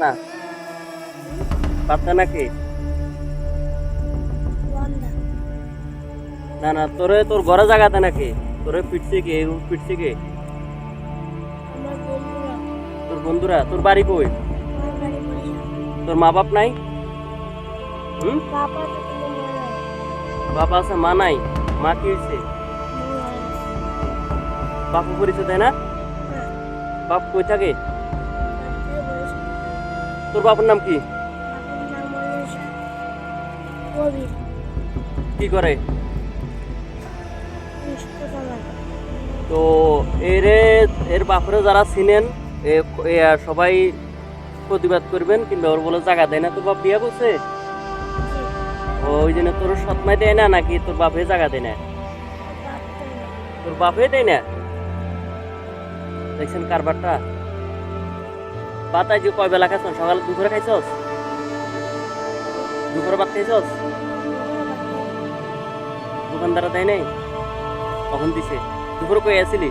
না। বাচ্চা নাকি? না না তোরে তোর ঘরে জায়গাতে নাকি? তোরে পিটছে কে? পিটছে কে? তোর বন্ধুরা? তোর বাড়ি কই? তোর মা বাপ নাই? হুম? বাবা আছে মা নাই। মা কি হয়েছে না। বাপু পরিচয় দেয় না? হ্যাঁ, বাপ কই থাকে। তোর বাপুর নাম কি? কি করে? তো এরে এর বাপরে যারা চিনেন সবাই প্রতিবাদ করবেন কিংবা ওর বলে জায়গা দেয় না তোর বাপ বিয়া করছে? ওই জন্য তোর সৎমাই দেয় না নাকি তোর বাপে জায়গা দেয় না। তোর বাপে দেয় না? দেখছেন কারবারটা? পাতায় যে কয় বেলা খাইছ সকালে দুপুরে খাইছস? দুপুরে ভাত খাইছস? দোকানদারা দেয় নাই? কখন দিছে? দুপুরে কই আসিলি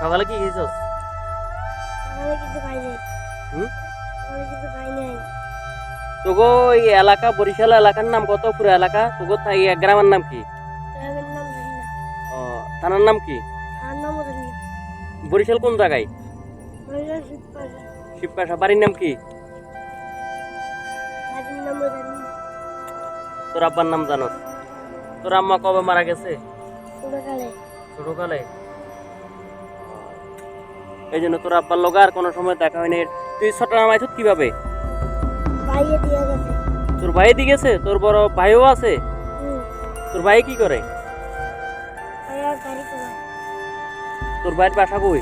সকালে কি খাইছস? নাই তোগো এই এলাকা, বরিশাল এলাকার নাম কত? পুরো এলাকা? তোগো এই গ্রামের নাম কি? থানার নাম কি? জানি বরিশাল কোন জায়গায়? শিবপাশা। বাড়ির নাম কি? জানি তোর আব্বার নাম জানোস তোর আম্মা কবে মারা গেছে? ছোটকালে। এই জন্য তোর আব্বার লগে আর কোনো সময় দেখা হয়নি। তুই ছোট নাম আইছত কীভাবে? দিয়ে তোর ভাই দি গেছে? তোর বড় ভাইও আছে? তোর ভাই কি করে? তোর ভাইয়ের বাসা কই?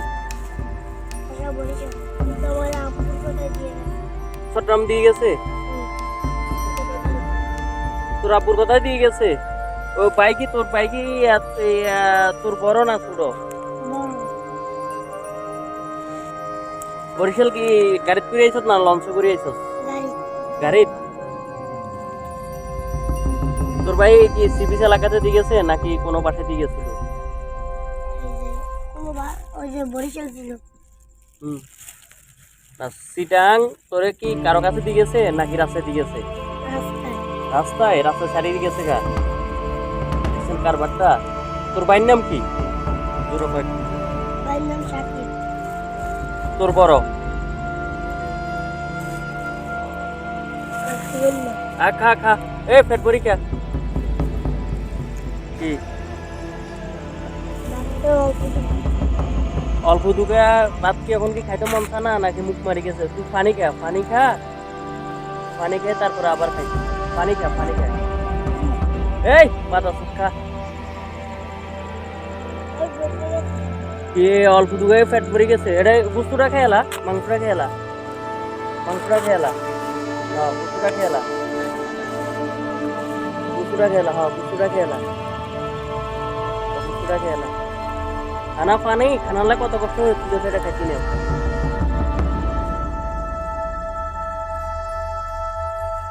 আমার দিয়ে গেছে। তোর আব্বুর কোথায় দিয়ে গেছে? ও ভাই কি তোর ভাই কি এত- এই, আহ, তোর বড় না ছোট? বরিশাল কি গাড়িত করে আইছত না লঞ্চ করে আইছত গাড়ি। গাড়িত? তোর ভাই কি সিবিস এলাকাতে দিয়ে গেছে নাকি কোনো পাশে দিয়ে গেছিল? ওই যে বরিশাল ছিল হুম। সিটাং তোরে কি কারও কাছে দিয়ে গেছে নাকি রাস্তায় দিয়ে গেছে রাস্তায়? রাস্তায় ছাড়িয়ে দিয়ে গেছে গা কারবারটা? তোর ভাইয়ের নাম কি? জোরে কয়। নাম সাকিব। তোর বড়। আর সুবর্ণ আ খা খা। এ ভরি খা। কি? ডাক্তার অল্প দুগা ভাত কি এখন কি খাইতে মন না? নাকি মুখ মারি গেছে? তুই পানি খা পানি খা। পানি খেয়ে তারপরে আবার খাই পানি খা পানি খা। এই সুখ খা। কি অল্প দুগায় ফ্যাট পড়ে গেছে। এটা বুস্তুটা খেলা মাংসটা খেলা মাংসটা খেলা হ্যাঁ বুস্তুটা খেলা বুস্তুটা খেলা হ্যাঁ বুস্তুটা খেলা বুস্তুটা খেলা খানা পানি খানালে কত কষ্ট হচ্ছে সেটা খাচ্ছি না।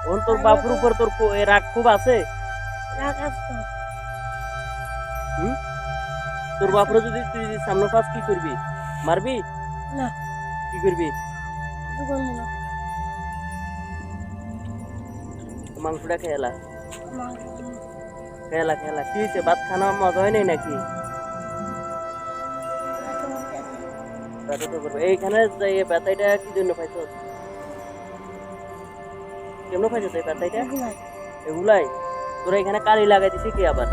ওন তোর বাপুর উপর তোর রাগ খুব আছে? রাগ আসতো হুম? তোর বাপুর যদি তুই যদি সামনে পাস কি করবি? মারবি? না। কি করবি? মাংসটা খেলা কিনে। খেলা খেলা কি হয়েছে ভাত খানা মজা হয় নাই নাকি? এইখানে যে ব্যথাটা কি জন্য পাইছো? কেমন পাইছো এই ব্যথাটা এগুলাই। তোরা এখানে কালি লাগাই দিছি কে আবার?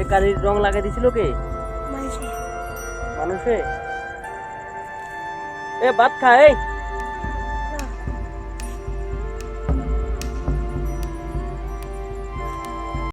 এই কালির রং লাগাই দিছিল কে? মানুষে। এ ভাত খায় এই!